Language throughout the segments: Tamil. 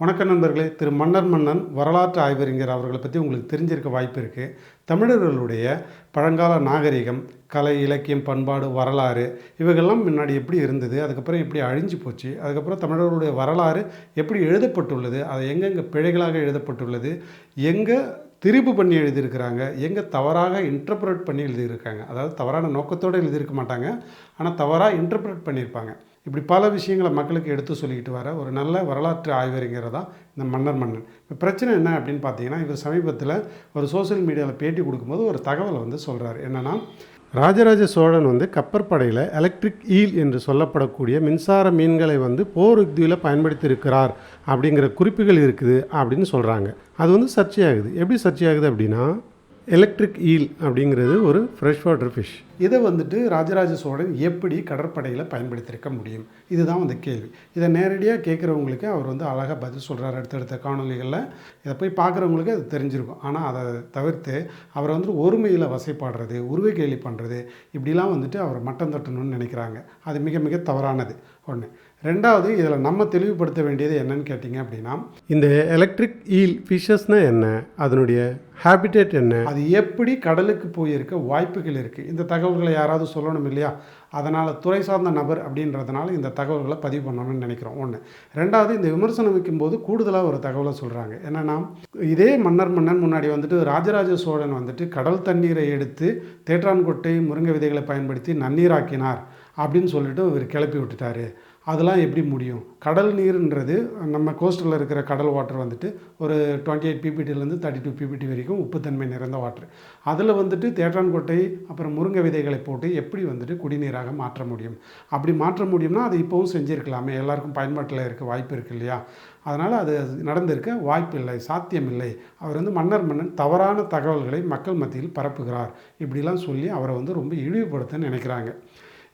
வணக்கம் நண்பர்களே. திரு மன்னர் மன்னன் வரலாற்று ஆய்வறிஞர் அவர்களை பற்றி உங்களுக்கு தெரிஞ்சிருக்க வாய்ப்பு இருக்குது தமிழர்களுடைய பழங்கால நாகரிகம் கலை இலக்கியம் பண்பாடு வரலாறு இவைகள்லாம் முன்னாடி எப்படி இருந்தது அதுக்கப்புறம் எப்படி அழிஞ்சு போச்சு அதுக்கப்புறம் தமிழர்களுடைய வரலாறு எப்படி எழுதப்பட்டுள்ளது அது எங்கெங்கே பிழைகளாக எழுதப்பட்டுள்ளது எங்கே திரிப்பு பண்ணி எழுதியிருக்கிறாங்க எங்கே தவறாக இன்டர்பிரட் பண்ணி எழுதியிருக்காங்க. அதாவது தவறான நோக்கத்தோடு எழுதியிருக்க மாட்டாங்க ஆனால் தவறாக இன்டர்பிரட் பண்ணியிருப்பாங்க. இப்படி பல விஷயங்களை மக்களுக்கு எடுத்து சொல்லிக்கிட்டு வர ஒரு நல்ல வரலாற்று ஆய்வறிஞர் தான் இந்த மன்னர் மன்னன். இப்போ பிரச்சனை என்ன அப்படின்னு பார்த்தீங்கன்னா இவர் சமீபத்தில் ஒரு சோஷியல் மீடியாவில் பேட்டி கொடுக்கும்போது ஒரு தகவலை வந்து சொல்கிறார் என்னென்னா ராஜராஜ சோழன் வந்து கப்பற்படையில் எலக்ட்ரிக் ஈல் என்று சொல்லப்படக்கூடிய மின்சார மீன்களை வந்து போர் யுக்தியில் பயன்படுத்தியிருக்கிறார் அப்படிங்கிற குறிப்புகள் இருக்குது அப்படின்னு சொல்கிறாங்க அது வந்து சர்ச்சையாகுது. எப்படி சர்ச்சையாகுது அப்படின்னா எலக்ட்ரிக் ஈல் அப்படிங்கிறது ஒரு ஃப்ரெஷ் வாட்டர் ஃபிஷ் இதை வந்துட்டு ராஜராஜ சோழன் எப்படி கடற்படையில் பயன்படுத்தியிருக்க முடியும்? இதுதான் வந்து கேள்வி. இதை நேரடியாக கேட்குறவங்களுக்கு அவர் வந்து அழகாக பதில் சொல்கிறார் அடுத்தடுத்த காணொலிகளில் இதை போய் பார்க்குறவங்களுக்கு அது தெரிஞ்சிருக்கும். ஆனால் அதை தவிர்த்து அவரை வந்துட்டு ஒருமையில் வசைப்பாடுறது உருவை கேலி பண்ணுறது இப்படிலாம் வந்துட்டு அவரை மட்டம் தட்டணும்னு நினைக்கிறாங்க. அது மிக மிக தவறானது. ஒன்று ரெண்டாவது இதில் நம்ம தெளிவுபடுத்த வேண்டியது என்னன்னு கேட்டிங்க அப்படின்னா இந்த எலக்ட்ரிக் ஈல் ஃபிஷஸ்னால் என்ன? அதனுடைய ஹேபிடேட் என்ன? அது எப்படி கடலுக்கு போயிருக்க வாய்ப்புகள் இருக்குது இந்த தகவல்களை யாராவது சொல்லணும் இல்லையா? அதனால் துறை சார்ந்த நபர் அப்படின்றதுனால இந்த தகவல்களை பதிவு பண்ணணும்னு நினைக்கிறோம். ஒன்று ரெண்டாவது இந்த விமர்சனம் வைக்கும்போது கூடுதலாக ஒரு தகவலை சொல்கிறாங்க என்னென்னா இதே மன்னர் மன்னன் முன்னாடி வந்துட்டு ராஜராஜ சோழன் வந்துட்டு கடல் தண்ணீரை எடுத்து தேற்றான்கொட்டை முருங்கை விதைகளை பயன்படுத்தி நன்னீராக்கினார் அப்படின்னு சொல்லிட்டு இவர் கிளப்பி விட்டுட்டாரு. அதெல்லாம் எப்படி முடியும்? கடல் நீர்ன்றது நம்ம கோஸ்டலில் இருக்கிற கடல் வாட்டர் வந்துட்டு ஒரு டுவெண்ட்டி எயிட் பிபிடிலேருந்து தேர்ட்டி டூ பிபிடி வரைக்கும் உப்புத்தன்மை நிறைந்த வாட்டர் அதில் வந்துட்டு தேட்டான்கோட்டை அப்புறம் முருங்கை விதைகளை போட்டு எப்படி வந்துட்டு குடிநீராக மாற்ற முடியும்? அப்படி மாற்ற முடியும்னா அது இப்போவும் செஞ்சுருக்கலாமே. எல்லாருக்கும் பயன்பாட்டில் இருக்க வாய்ப்பு இருக்கு இல்லையா? அதனால் அது நடந்திருக்க வாய்ப்பு இல்லை சாத்தியம் இல்லை அவர் வந்து மன்னர் மன்னன் தவறான தகவல்களை மக்கள் மத்தியில் பரப்புகிறார். இப்படிலாம் சொல்லி அவரை வந்து ரொம்ப இழிவுபடுத்த நினைக்கிறாங்க.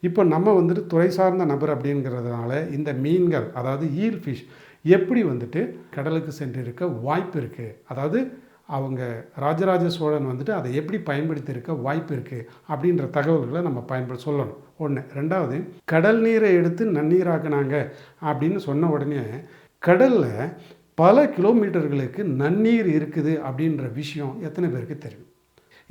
இப்போ நம்ம வந்துட்டு துறை சார்ந்த நபர் அப்படிங்கிறதுனால இந்த மீன்கள் அதாவது ஈல் ஃபிஷ் எப்படி வந்துட்டு கடலுக்கு சென்றிருக்க வாய்ப்பு இருக்குது அதாவது அவங்க ராஜராஜ சோழன் வந்துட்டு அதை எப்படி பயன்படுத்தியிருக்க வாய்ப்பு இருக்குது அப்படின்ற தகவல்களை நம்ம பயன்பட சொல்லணும். ஒன்று ரெண்டாவது கடல் நீரை எடுத்து நன்னீராக்குனாங்க அப்படின்னு சொன்ன உடனே கடலில் பல கிலோமீட்டர்களுக்கு நன்னீர் இருக்குது அப்படின்ற விஷயம் எத்தனை பேருக்கு தெரியும்?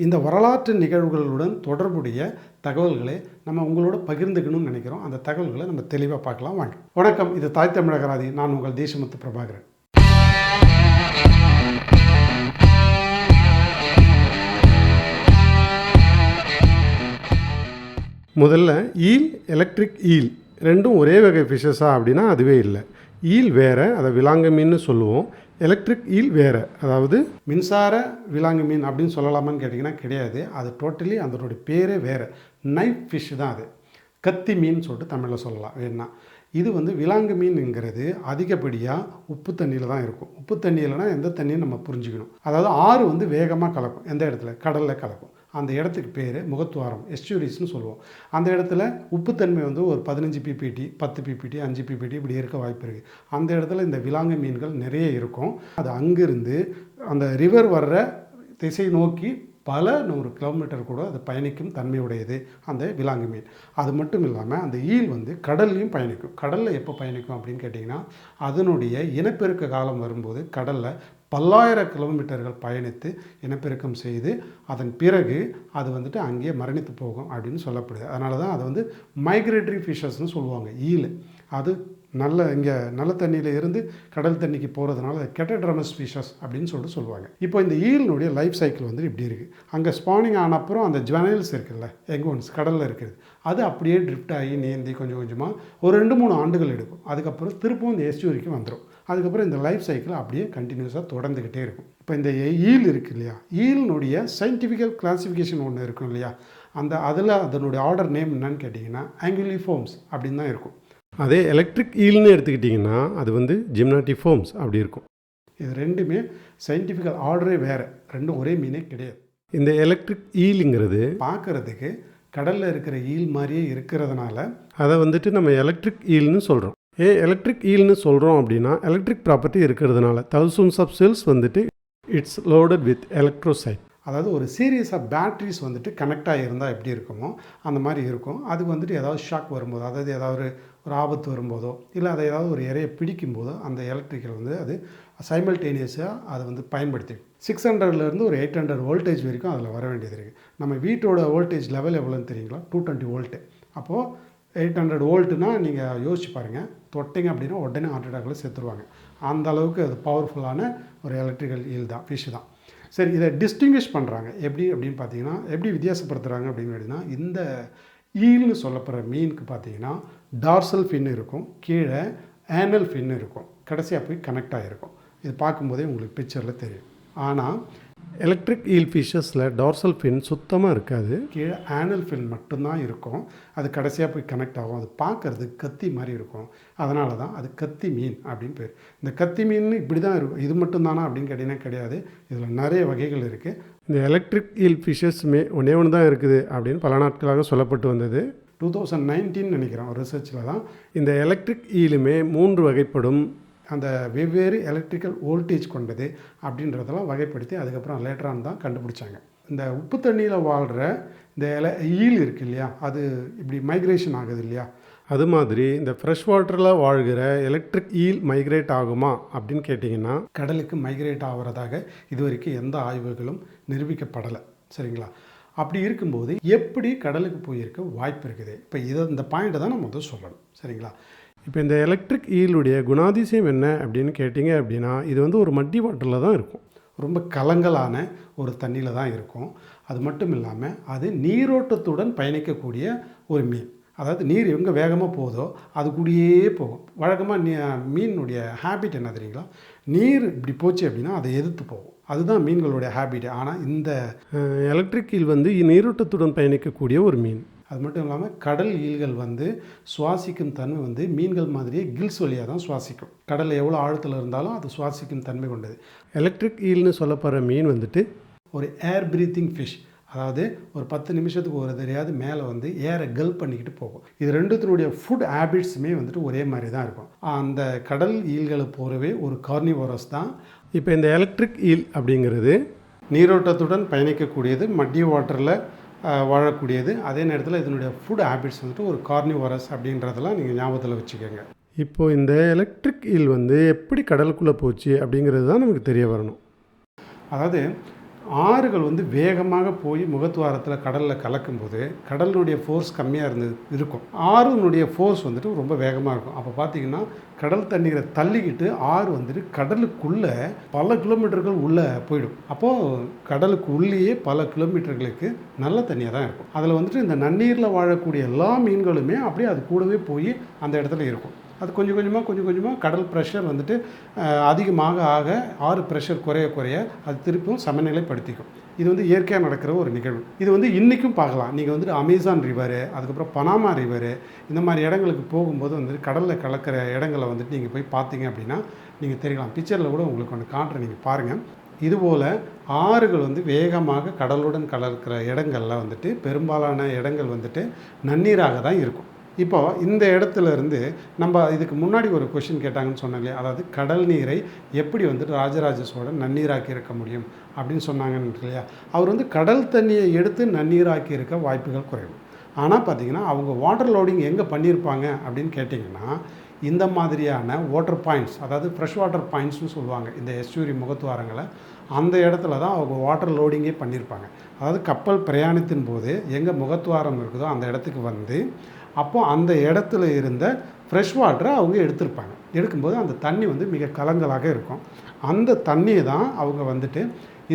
இந்த வரலாற்று நிகழ்வுகளுடன் தொடர்புடைய தகவல்களை நம்ம உங்களோட பகிர்ந்துக்கணும்னு நினைக்கிறோம். அந்த தகவல்களை நம்ம தெளிவாக பார்க்கலாம். வாங்க. வணக்கம். இது தாய் தமிழகராதி நான் உங்கள் தேசமுத்து பிரபாகரன். முதல்ல ஈல் எலக்ட்ரிக் ஈல் ரெண்டும் ஒரே வகை ஃபிஷஸா அப்படின்னா அதுவே இல்லை. ஈல் வேறு அதை விலாங்க மீன்னு சொல்லுவோம். எலக்ட்ரிக் ஈல் வேறு. அதாவது மின்சார விலாங்கு மீன் அப்படின்னு சொல்லலாமான்னு கேட்டிங்கன்னா கிடையாது. அது டோட்டலி அதனுடைய பேரே வேறு. நைட் ஃபிஷ் தான் அது. கத்தி மீன் சொல்லிட்டு தமிழில் சொல்லலாம். வேணா இது வந்து விலாங்கு மீன்ங்கிறது அதிகப்படியாக உப்பு தண்ணியில் தான் இருக்கும். உப்பு தண்ணியில்னா எந்த தண்ணியும் நம்ம புரிஞ்சுக்கணும். அதாவது ஆறு வந்து வேகமாக கலக்கும். எந்த இடத்துல? கடலில் கலக்கும். அந்த இடத்துக்கு பேர் முகத்துவாரம் எஸ்டூரிஸ்னு சொல்லுவோம். அந்த இடத்துல உப்புத்தன்மை வந்து ஒரு பதினஞ்சு பிபிடி பத்து பிபிடி அஞ்சு பிபிடி இப்படி இருக்க வாய்ப்பு இருக்குது அந்த இடத்துல இந்த விலாங்கு மீன்கள் நிறைய இருக்கும். அது அங்கிருந்து அந்த ரிவர் வர்ற திசை நோக்கி பல நூறு கிலோமீட்டர் கூட அது பயணிக்கும் தன்மையுடையது அந்த விலாங்கு மீன். அது மட்டும் இல்லாமல் அந்த ஈல் வந்து கடல்லையும் பயணிக்கும். கடலில் எப்போ பயணிக்கும் அப்படின்னு கேட்டிங்கன்னா அதனுடைய இனப்பெருக்க காலம் வரும்போது கடலில் பல்லாயிரம் கிலோமீட்டர்கள் பயணித்து இனப்பெருக்கம் செய்து அதன் பிறகு அது வந்துட்டு அங்கேயே மரணித்து போகும் அப்படின்னு சொல்லப்படுது. அதனால தான் அது வந்து மைக்ரேட்டரி ஃபிஷஸ்னு சொல்லுவாங்க ஈல் அது நல்ல இங்கே நல்ல தண்ணியில் இருந்து கடல் தண்ணிக்கு போகிறதுனால கெட்டட்ரமஸ் ஃபிஷஸ் அப்படின்னு சொல்லிட்டு சொல்லுவாங்க. இப்போ இந்த ஈலினுடைய லைஃப் சைக்கிள் வந்து இப்படி இருக்குது அங்கே ஸ்பானிங் ஆன அப்புறம் அந்த ஜுவனல்ஸ் இருக்குல்ல எங்கோன்ஸ் கடலில் இருக்கிறது அது அப்படியே ட்ரிஃப்ட் ஆகி நீந்தி கொஞ்சம் கொஞ்சமாக ஒரு ரெண்டு மூணு ஆண்டுகள் எடுக்கும். அதுக்கப்புறம் திருப்பவும் இந்த எஸ்டியூரிக்கு வந்துடும் அதுக்கப்புறம் இந்த லைஃப் சைக்கிள் அப்படியே கண்டினியூஸாக தொடர்ந்துக்கிட்டே இருக்கும். இப்போ இந்த ஈல் இருக்குது இல்லையா? ஈலினுடைய சயின்டிஃபிக்கல் கிளாசிஃபிகேஷன் ஒன்று இருக்கும் இல்லையா? அந்த அதில் அதனுடைய ஆர்டர் நேம் என்னன்னு கேட்டிங்கன்னா ஆங்குலிஃபோம்ஸ் அப்படின்னு தான் இருக்கும். அதே எலக்ட்ரிக் ஈல்னு எடுத்துக்கிட்டிங்கன்னா அது வந்து ஜிம்னாட்டிஃபோம்ஸ் அப்படி இருக்கும். இது ரெண்டுமே சயின்டிஃபிக்கல் ஆர்டரே வேறு. ரெண்டும் ஒரே மீனே கிடையாது. இந்த எலக்ட்ரிக் ஈலுங்கிறது பார்க்குறதுக்கு கடலில் இருக்கிற ஈல் மாதிரியே இருக்கிறதுனால அதை வந்துட்டு நம்ம எலக்ட்ரிக் ஈல்னு சொல்கிறோம் ஏ எலக்ட்ரிக் ஈல்னு சொல்கிறோம் அப்படின்னா எலக்ட்ரிக் ப்ராப்பர்ட்டி இருக்கிறதுனால தௌசண்ட்ஸ் ஆஃப் செல்ஸ் வந்துட்டு இட்ஸ் லோடட் வித் எலக்ட்ரோசைட் அதாவது ஒரு சீரியஸ் ஆஃப் பேட்ரிஸ் வந்துட்டு கனெக்ட் ஆகியிருந்தால் எப்படி இருக்குமோ அந்த மாதிரி இருக்கும். அதுக்கு வந்துட்டு ஏதாவது ஷாக் வரும்போது அதாவது ஏதாவது ஒரு ஆபத்து வரும்போதோ இல்லை அதை ஏதாவது ஒரு இறையை பிடிக்கும்போதோ அந்த எலக்ட்ரிக்கல் வந்து அது சைமல்டேனியஸாக அதை வந்து பயன்படுத்தி சிக்ஸ் ஹண்ட்ரட்லேருந்து ஒரு எயிட் ஹண்ட்ரட் வோல்டேஜ் வரைக்கும் அதில் வர வேண்டியது இருக்குது நம்ம வீட்டோட வோல்டேஜ் லெவல் எவ்வளோன்னு தெரியுங்களா? டூ டுவெண்ட்டி வோல்ட்டு அப்போது எயிட் ஹண்ட்ரட் வோல்ட்டுனா நீங்கள் யோசிச்சு பாருங்கள் தொட்டிங்க அப்படின்னா உடனே ஹார்ட் அட்டாக்கில் செத்துருவாங்க. அந்த அளவுக்கு அது பவர்ஃபுல்லான ஒரு எலக்ட்ரிக்கல் ஈல் தான் ஃபிஷ் தான். சரி இதை டிஸ்டிங்கிஷ் பண்ணுறாங்க எப்படி அப்படின்னு பார்த்தீங்கன்னா எப்படி வித்தியாசப்படுத்துகிறாங்க அப்படின்னு கேட்டிங்கன்னா இந்த ஈல்னு சொல்லப்படுற மீனுக்கு பார்த்தீங்கன்னா டார்சல் ஃபின் இருக்கும் கீழே ஆனல் ஃபின் இருக்கும். கடைசியாக போய் கனெக்ட் ஆகிருக்கும் இது பார்க்கும்போதே உங்களுக்கு பிக்சரில் தெரியும். ஆனால் எலக்ட்ரிக் ஈல் ஃபிஷஸில் டார்சல் ஃபின் சுத்தமாக இருக்காது. கீழே ஆனல் ஃபின் மட்டும்தான் இருக்கும். அது கடைசியாக போய் கனெக்ட் ஆகும். அது பார்க்குறது கத்தி மாதிரி இருக்கும். அதனால தான் அது கத்தி மீன் அப்படின்னு பேர். இந்த கத்தி மீன் இப்படி தான் இருக்கும். இது மட்டும்தானா அப்படின்னு கேட்டிங்கன்னா கிடையாது. இதில் நிறைய வகைகள் இருக்குது இந்த எலக்ட்ரிக் ஈல் ஃபிஷஸ்மே ஒன்றே ஒன்று தான் இருக்குது அப்படின்னு பல நாட்களாக சொல்லப்பட்டு வந்தது. டூ தௌசண்ட் நைன்டீன் நினைக்கிறேன். ஒரு ரிசர்ச்சில் தான் இந்த எலக்ட்ரிக் ஈலுமே மூன்று வகைப்படும் அந்த வெவ்வேறு எலக்ட்ரிக்கல் வோல்டேஜ் கொண்டது அப்படின்றதெல்லாம் வகைப்படுத்தி அதுக்கப்புறம் லேட்டரான் தான் கண்டுபிடிச்சாங்க. இந்த உப்பு தண்ணியில் வாழ்கிற இந்த இல ஈல் இருக்கு இல்லையா? அது இப்படி மைக்ரேஷன் ஆகுது இல்லையா? அது மாதிரி இந்த ஃப்ரெஷ் வாட்டரில் வாழ்கிற எலக்ட்ரிக் ஈல் மைக்ரேட் ஆகுமா அப்படின்னு கேட்டிங்கன்னா கடலுக்கு மைக்ரேட் ஆகிறதாக இது வரைக்கும் எந்த ஆய்வுகளும் நிரூபிக்கப்படலை. சரிங்களா? அப்படி இருக்கும்போது எப்படி கடலுக்கு போயிருக்க வாய்ப்பு இருக்குது? இப்போ இதை இந்த பாயிண்ட்டை தான் நம்ம வந்து சொல்லணும். சரிங்களா? இப்போ இந்த எலக்ட்ரிக் ஈலுடைய குணாதிசயம் என்ன அப்படின்னு கேட்டிங்க அப்படின்னா இது வந்து ஒரு மட்டி வாட்டரில் தான் இருக்கும். ரொம்ப கலங்கலான ஒரு தண்ணியில் தான் இருக்கும். அது மட்டும் இல்லாமல் அது நீரோட்டத்துடன் பயணிக்கக்கூடிய ஒரு மீன். அதாவது நீர் எங்கே வேகமாக போதோ அது கூடயே போகும். வழக்கமாக நீ மீனுடைய ஹேபிட் என்ன தெரியுங்களா? நீர் இப்படி போச்சு அப்படின்னா அதை எதிர்த்து போகும். அதுதான் மீன்களுடைய ஹேபிட் ஆனால் இந்த எலக்ட்ரிக் ஈல் வந்து நீரோட்டத்துடன் பயணிக்கக்கூடிய ஒரு மீன். அது மட்டும் இல்லாமல் கடல் ஈல்கள் வந்து சுவாசிக்கும் தன்மை வந்து மீன்கள் மாதிரியே கில்ஸ் வழியாக தான் சுவாசிக்கும். கடல் எவ்வளோ ஆழத்தில் இருந்தாலும் அது சுவாசிக்கும் தன்மை கொண்டது. எலக்ட்ரிக் ஈல்னு சொல்லப்படுற மீன் வந்துட்டு ஒரு ஏர் பிரீத்திங் ஃபிஷ் அதாவது ஒரு பத்து நிமிஷத்துக்கு ஒரு தெரியாது மேலே வந்து ஏரை கல் பண்ணிக்கிட்டு போகும். இது ரெண்டுத்தினுடைய ஃபுட் ஹேபிட்ஸுமே வந்துட்டு ஒரே மாதிரி தான் இருக்கும். அந்த கடல் ஈல்களை போகிறவே ஒரு கார்னிவோரஸ் தான். இப்போ இந்த எலக்ட்ரிக் ஈல் அப்படிங்கிறது நீரோட்டத்துடன் பயணிக்கக்கூடியது மட்டிய வாட்டரில் வாழக்கூடியது. அதே நேரத்தில் இதனுடைய ஃபுட் ஹேபிட்ஸ் வந்துட்டு ஒரு கார்னிவரஸ் அப்படின்றதெல்லாம் நீங்கள் ஞாபகத்தில் வச்சுக்கோங்க. இப்போது இந்த எலக்ட்ரிக் ஈல் வந்து எப்படி கடலுக்குள்ளே போச்சு அப்படிங்கிறது தான் நமக்கு தெரிய வரணும். அதாவது ஆறுகள் வந்து வேகமாக போய் முகத்துவாரத்தில் கடலில் கலக்கும்போது கடலினுடைய ஃபோர்ஸ் கம்மியாக இருந்தது இருக்கும். ஆறுனுடைய ஃபோர்ஸ் வந்துட்டு ரொம்ப வேகமாக இருக்கும். அப்போ பார்த்தீங்கன்னா கடல் தண்ணீரை தள்ளிக்கிட்டு ஆறு வந்துட்டு கடலுக்குள்ளே பல கிலோமீட்டர்கள் உள்ளே போயிடும். அப்போது கடலுக்கு உள்ளேயே பல கிலோமீட்டர்களுக்கு நல்ல தண்ணியாக தான் இருக்கும். அதில் வந்துட்டு இந்த நன்னீரில் வாழக்கூடிய எல்லா மீன்களுமே அப்படியே அது கூடவே போய் அந்த இடத்துல இருக்கும். அது கொஞ்சம் கொஞ்சமாக கொஞ்சம் கொஞ்சமாக கடல் ப்ரெஷர் வந்துட்டு அதிகமாக ஆக ஆறு ப்ரெஷர் குறைய குறைய அது திருப்பும் சமநிலைப்படுத்திக்கும். இது வந்து இயற்கையாக நடக்கிற ஒரு நிகழ்வு. இது வந்து இன்றைக்கும் பார்க்கலாம். நீங்கள் வந்துட்டு அமேசான் ரிவரு அதுக்கப்புறம் பனாமா ரிவரு இந்த மாதிரி இடங்களுக்கு போகும்போது வந்துட்டு கடலில் கலக்கிற இடங்களை வந்துட்டு நீங்கள் போய் பார்த்தீங்க அப்படின்னா நீங்கள் தெரியலாம் பிக்சரில் கூட உங்களுக்கு ஒன்று காட்டுறேன். நீங்கள் பாருங்கள் இதுபோல் ஆறுகள் வந்து வேகமாக கடலுடன் கலக்கிற இடங்கள்ல வந்துட்டு பெரும்பாலான இடங்கள் வந்துட்டு நன்னீராக தான் இருக்கும். இப்போது இந்த இடத்துல இருந்து நம்ம இதுக்கு முன்னாடி ஒரு கொஷின் கேட்டாங்கன்னு சொன்னேன் இல்லையா அதாவது கடல் நீரை எப்படி வந்துட்டு ராஜராஜ சோழன் நன்னீராக்கி இருக்க முடியும் அப்படின்னு சொன்னாங்கன்னு இல்லையா? அவர் வந்து கடல் தண்ணியை எடுத்து நன்னீராக்கி இருக்க வாய்ப்புகள் குறைவு. ஆனால் பார்த்திங்கன்னா அவங்க வாட்டர் லோடிங் எங்கே பண்ணியிருப்பாங்க அப்படின்னு கேட்டிங்கன்னா இந்த மாதிரியான வாட்டர் பாயிண்ட்ஸ் அதாவது ஃப்ரெஷ் வாட்டர் பாயிண்ட்ஸ்னு சொல்லுவாங்க இந்த எஸ்யூரி முகத்துவாரங்களை அந்த இடத்துல தான் அவங்க வாட்டர் லோடிங்கே பண்ணியிருப்பாங்க. அதாவது கப்பல் பிரயாணத்தின் போது எங்கே முகத்துவாரம் இருக்குதோ அந்த இடத்துக்கு வந்து அப்போ அந்த இடத்துல இருந்த ஃப்ரெஷ் வாட்டரை அவங்க எடுத்திருப்பாங்க. எடுக்கும்போது அந்த தண்ணி வந்து மிக கலங்கலாக இருக்கும். அந்த தண்ணியை தான் அவங்க வந்துட்டு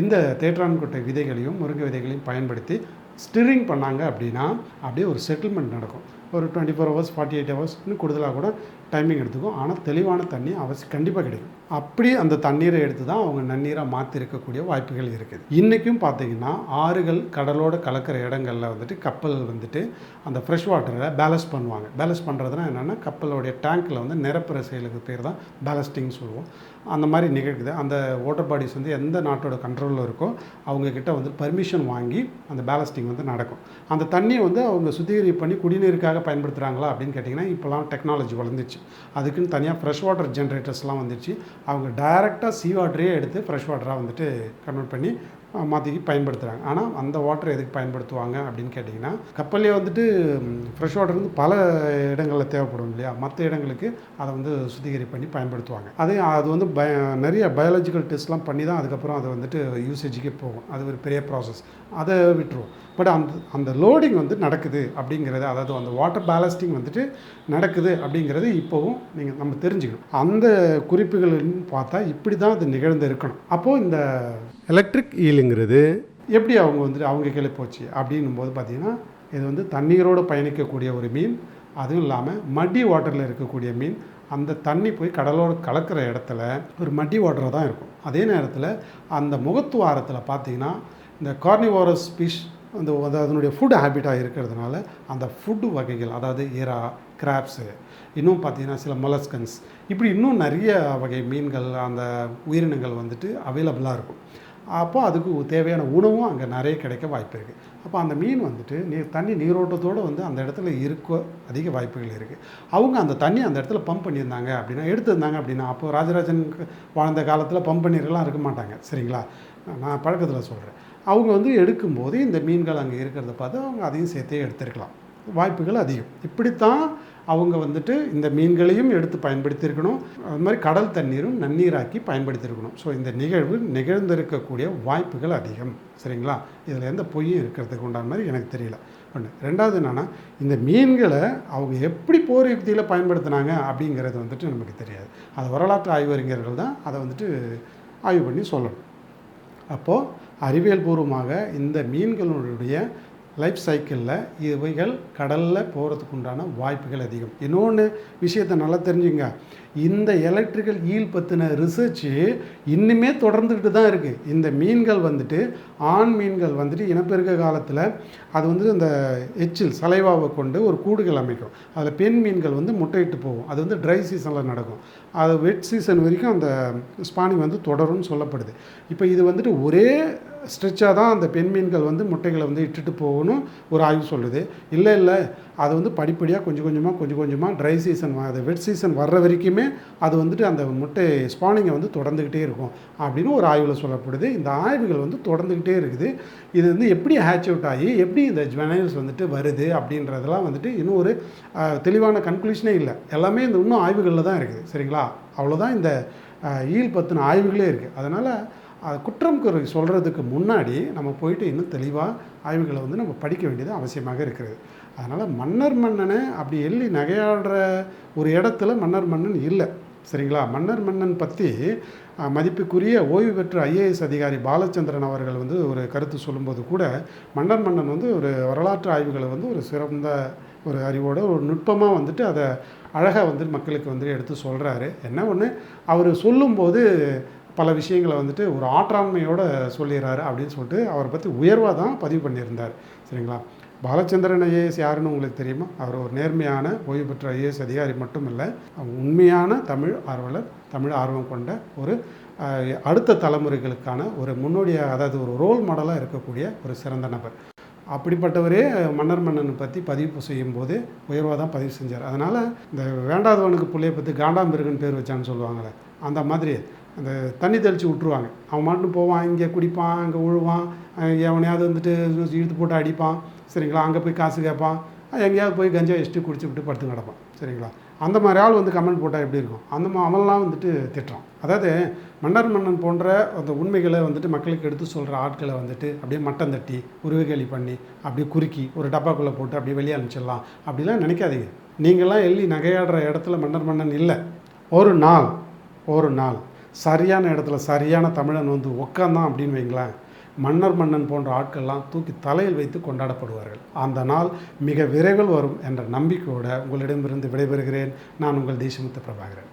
இந்த தேற்றான்கொட்டை விதைகளையும் முருங்கை விதைகளையும் பயன்படுத்தி ஸ்டிரிங் பண்ணாங்க அப்படின்னா அப்படியே ஒரு செட்டில்மெண்ட் நடக்கும். ஒரு twenty four hours forty eight hours இன்னும் கூடுதலாக கூட டைமிங் எடுத்துக்கும். ஆனால் தெளிவான தண்ணி அவசியம் கண்டிப்பாக கிடைக்கும். அப்படி அந்த தண்ணீரை எடுத்து தான் அவங்க நன்னீராக மாற்றிருக்கக்கூடிய வாய்ப்புகள் இருக்குது. இன்றைக்கும் பார்த்தீங்கன்னா ஆறுகள் கடலோடு கலக்கிற இடங்களில் வந்துட்டு கப்பல் வந்துட்டு அந்த ஃப்ரெஷ் வாட்டரை பேலன்ஸ் பண்ணுவாங்க. பேலன்ஸ் பண்ணுறதுனா என்னென்னா கப்பலோடைய டேங்க்கில் வந்து நிரப்புற செயலுக்கு பேர் தான் பேலஸ்டிங் சொல்லுவோம். அந்த மாதிரி நிகழ்க்குது. அந்த வாட்டர் பாடிஸ் வந்து எந்த நாட்டோட கண்ட்ரோலில் இருக்கோ அவங்கக்கிட்ட வந்து பர்மிஷன் வாங்கி அந்த பேலஸ்டிங் வந்து நடக்கும். அந்த தண்ணியை வந்து அவங்க சுத்திகரிப்பு பண்ணி குடிநீருக்காக பயன்படுத்துகிறாங்களா அப்படின்னு கேட்டிங்கன்னா இப்போலாம் டெக்னாலஜி வளர்ந்துச்சு. அதுக்குன்னு தனியாக ஃப்ரெஷ் வாட்டர் ஜென்ரேட்டர்ஸ்லாம் வந்துச்சு. அவங்க டைரெக்டாக சீ வாட்டரே எடுத்து ஃப்ரெஷ் வாட்டராக வந்துட்டு கன்வெர்ட் பண்ணி மாற்றி பயன்படுத்துகிறாங்க ஆனால் அந்த வாட்டர் எதுக்கு பயன்படுத்துவாங்க அப்படின்னு கேட்டிங்கன்னா கப்பல்லே வந்துட்டு ஃப்ரெஷ் வாட்டர் வந்து பல இடங்களில் தேவைப்படும் இல்லையா? மற்ற இடங்களுக்கு அதை வந்து சுத்திகரி பண்ணி பயன்படுத்துவாங்க. அது அது வந்து பய நிறைய பயாலஜிக்கல் டெஸ்ட்லாம் பண்ணி தான் அதுக்கப்புறம் அது வந்துட்டு யூசேஜுக்கே போகும். அது ஒரு பெரிய ப்ராசஸ் அதை விட்டுருவோம். பட் அந்த அந்த லோடிங் வந்து நடக்குது அப்படிங்கிறது அதாவது அந்த வாட்டர் பேலஸ்டிங் வந்துட்டு நடக்குது அப்படிங்கிறது இப்போவும் நீங்கள் நம்ம தெரிஞ்சுக்கணும். அந்த குறிப்புகள்னு பார்த்தா இப்படி தான் அது நிகழ்ந்து இருக்கணும். அப்போது இந்த எலக்ட்ரிக் ஈலுங்கிறது எப்படி அவங்க வந்துட்டு அவங்க கீழே போச்சு? அப்படின்னும் போது பார்த்திங்கன்னா இது வந்து தண்ணீரோடு பயணிக்கக்கூடிய ஒரு மீன் அதுவும் இல்லாமல் மடி வாட்டரில் இருக்கக்கூடிய மீன். அந்த தண்ணி போய் கடலோடு கலக்கிற இடத்துல ஒரு மடி வாட்டராக தான் இருக்கும். அதே நேரத்தில் அந்த முகத்துவாரத்தில் பார்த்தீங்கன்னா இந்த கார்னிவாரஸ் ஃபிஷ் அந்த அதனுடைய ஃபுட் ஹேபிட்டாக இருக்கிறதுனால அந்த ஃபுட்டு வகைகள் அதாவது இறா கிராப்ஸு இன்னும் பார்த்தீங்கன்னா சில மொலஸ்கன்ஸ் இப்படி இன்னும் நிறைய வகை மீன்கள் அந்த உயிரினங்கள் வந்துட்டு அவைலபிளாக இருக்கும். அப்போ அதுக்கு தேவையான உணவும் அங்கே நிறைய கிடைக்க வாய்ப்பு இருக்குது அப்போ அந்த மீன் வந்துட்டு நீர் தண்ணி நீரோட்டத்தோடு வந்து அந்த இடத்துல இருக்க அதிக வாய்ப்புகள் இருக்குது அவங்க அந்த தண்ணி அந்த இடத்துல பம்ப் பண்ணியிருந்தாங்க அப்படின்னா எடுத்திருந்தாங்க அப்படின்னா அப்போ ராஜராஜன் வாழ்ந்த காலத்தில் பம்ப் பண்ணிருக்கலாம் இருக்க மாட்டாங்க. சரிங்களா? நான் பழக்கத்தில் சொல்கிறேன் அவங்க வந்து எடுக்கும்போது இந்த மீன்கள் அங்கே இருக்கிறத பார்த்து அவங்க அதையும் சேர்த்தே எடுத்திருக்கலாம். வாய்ப்புகள் அதிகம். இப்படித்தான் அவங்க வந்துட்டு இந்த மீன்களையும் எடுத்து பயன்படுத்தியிருக்கணும். அது மாதிரி கடல் தண்ணீரும் நன்னீராக்கி பயன்படுத்தியிருக்கணும். ஸோ இந்த நிகழ்வு நிகழ்ந்திருக்கக்கூடிய வாய்ப்புகள் அதிகம். சரிங்களா? இதில் எந்த பொய்யும் இருக்கிறதுக்கு உண்டான மாதிரி எனக்கு தெரியல. ஒன்று ரெண்டாவது என்னென்னா இந்த மீன்களை அவங்க எப்படி போர் யுக்தியில் பயன்படுத்தினாங்க அப்படிங்கிறது வந்துட்டு நமக்கு தெரியாது. அது வரலாற்று ஆய்வறிஞர்கள் தான் அதை வந்துட்டு ஆய்வு பண்ணி சொல்லணும். அப்போது அறிவியல் பூர்வமாக இந்த மீன்களுடைய லைஃப் சைக்கிளில் இவைகள் கடலில் போகிறதுக்கு உண்டான வாய்ப்புகள் அதிகம். இன்னொன்று விஷயத்தை நல்லா தெரிஞ்சுங்க. இந்த எலக்ட்ரிக்கல் ஈல் பற்றின ரிசர்ச்சு இன்னுமே தொடர்ந்துக்கிட்டு தான் இருக்குது இந்த மீன்கள் வந்துட்டு ஆண் மீன்கள் வந்துட்டு இனப்பெருக்க காலத்தில் அது வந்து அந்த எச்சில் சலைவாவை கொண்டு ஒரு கூடுகள் அமைக்கும். அதில் பெண் மீன்கள் வந்து முட்டையிட்டு போகும். அது வந்து ட்ரை சீசனில் நடக்கும். அது வெட் சீசன் வரைக்கும் அந்த ஸ்பானிங் வந்து தொடரும்னு சொல்லப்படுது. இப்போ இது வந்துட்டு ஒரே ஸ்ட்ரெச்சாக தான் அந்த பெண் மீன்கள் வந்து முட்டைகளை வந்து இட்டுட்டு போகணும் ஒரு ஆய்வு சொல்லுது. இல்லை இல்லை. அது வந்து படிப்படியாக கொஞ்சம் கொஞ்சமாக கொஞ்சம் கொஞ்சமாக ட்ரை சீசன் அது வெட் சீசன் வர்ற வரைக்குமே அது வந்துட்டு அந்த முட்டை ஸ்பானிங்கை வந்து தொடர்ந்துக்கிட்டே இருக்கும். அப்படின்னு ஒரு ஆய்வில் சொல்லப்படுது. இந்த ஆய்வுகள் வந்து தொடர்ந்துக்கிட்டே இருக்குது. இது வந்து எப்படி ஹேச் அவுட் ஆகி எப்படி இந்த ஜுவனைல்ஸ் வந்துட்டு வருது அப்படின்றதெல்லாம் வந்துட்டு இன்னும் ஒரு தெளிவான கன்க்ளூஷனே இல்லை. எல்லாமே இந்த இன்னும் ஆய்வுகளில் தான் இருக்குது. சரிங்களா? அவ்வளோதான் இந்த ஈல் பற்றின ஆய்வுகளே இருக்குது அதனால் அது குற்றம் குறை சொல்கிறதுக்கு முன்னாடி நம்ம போயிட்டு இன்னும் தெளிவாக ஆய்வுகளை வந்து நம்ம படிக்க வேண்டியது அவசியமாக இருக்கிறது. அதனால் மன்னர் மன்னனை அப்படி எள்ளி நகையாடுற ஒரு இடத்துல மன்னர் மன்னன் இல்லை. சரிங்களா? மன்னர் மன்னன் பற்றி மதிப்புக்குரிய ஓய்வு பெற்ற ஐஏஎஸ் அதிகாரி பாலச்சந்திரன் அவர்கள் வந்து ஒரு கருத்து சொல்லும்போது கூட மன்னர் மன்னன் வந்து ஒரு வரலாற்று ஆய்வுகளை வந்து ஒரு சிறந்த ஒரு அறிவோட ஒரு நுட்பமாக வந்துட்டு அதை அழகாக வந்து மக்களுக்கு வந்து எடுத்து சொல்கிறாரு என்ன ஒன்று அவர் சொல்லும்போது பல விஷயங்களை வந்துட்டு ஒரு ஆற்றாண்மையோடு சொல்லிடுறாரு அப்படின்னு சொல்லிட்டு அவரை பற்றி உயர்வாக தான் பதிவு பண்ணியிருந்தார். சரிங்களா? பாலச்சந்திரன் ஐஏஎஸ் யாருன்னு உங்களுக்கு தெரியுமா? அவர் ஒரு நேர்மையான ஓய்வு பெற்ற ஐஏஎஸ் அதிகாரி மட்டும் இல்லை உண்மையான தமிழ் ஆர்வலர் தமிழ் ஆர்வம் கொண்ட ஒரு அடுத்த தலைமுறைகளுக்கான ஒரு முன்னோடியாக அதாவது ஒரு ரோல் மாடலாக இருக்கக்கூடிய ஒரு சிறந்த நபர். அப்படிப்பட்டவரே மன்னர் மன்னனை பற்றி பதிவு செய்யும் போது உயர்வாக தான் பதிவு செஞ்சார். அதனால் இந்த வேண்டாதவனுக்கு பிள்ளைய பற்றி காண்டாமிருகன் பேர் வச்சான்னு சொல்லுவாங்களே அந்த மாதிரி. அந்த தண்ணி தெளித்து விட்ருவாங்க அவன் மட்டும் போவான் இங்கே குடிப்பான் அங்கே உழுவான் எவனையாவது வந்துட்டு இழுத்து போட்டு அடிப்பான் சரிங்களா? அங்கே போய் காசு கேட்பான் எங்கேயாவது போய் கஞ்சா வச்சுட்டு குடிச்சு விட்டு படுத்து கிடப்பான் சரிங்களா? அந்த மாதிரி ஆள் வந்து கமெண்ட் போட்டால் எப்படி இருக்கும்? அந்த மா- அவன்லாம் வந்துட்டு திட்டுறான். அதாவது மன்னர் மன்னன் போன்ற அந்த உண்மைகளை வந்துட்டு மக்களுக்கு எடுத்து சொல்கிற ஆட்களை வந்துட்டு அப்படியே மட்டம் தட்டி உருவகேலி பண்ணி அப்படியே குறுக்கி ஒரு டப்பாக்குள்ளே போட்டு அப்படியே வெளியே அனுப்பிச்சிடலாம். அப்படிலாம் நினைக்காதீங்க. நீங்களாம் எள்ளி நகையாடுற இடத்துல மன்னர் மன்னன் இல்லை. ஒரு நாள் ஒரு நாள். சரியான இடத்துல சரியான தமிழன் வந்து உட்காந்தான் அப்படின்னு வைங்களேன் மன்னர் மன்னன் போன்ற ஆட்கள்லாம் தூக்கி தலையில் வைத்து கொண்டாடப்படுவார்கள். அந்த நாள் மிக விரைவில் வரும் என்ற நம்பிக்கையோடு உங்களிடமிருந்து விடைபெறுகிறேன். நான் உங்கள் தேசமுத்து பிரபாகரன்.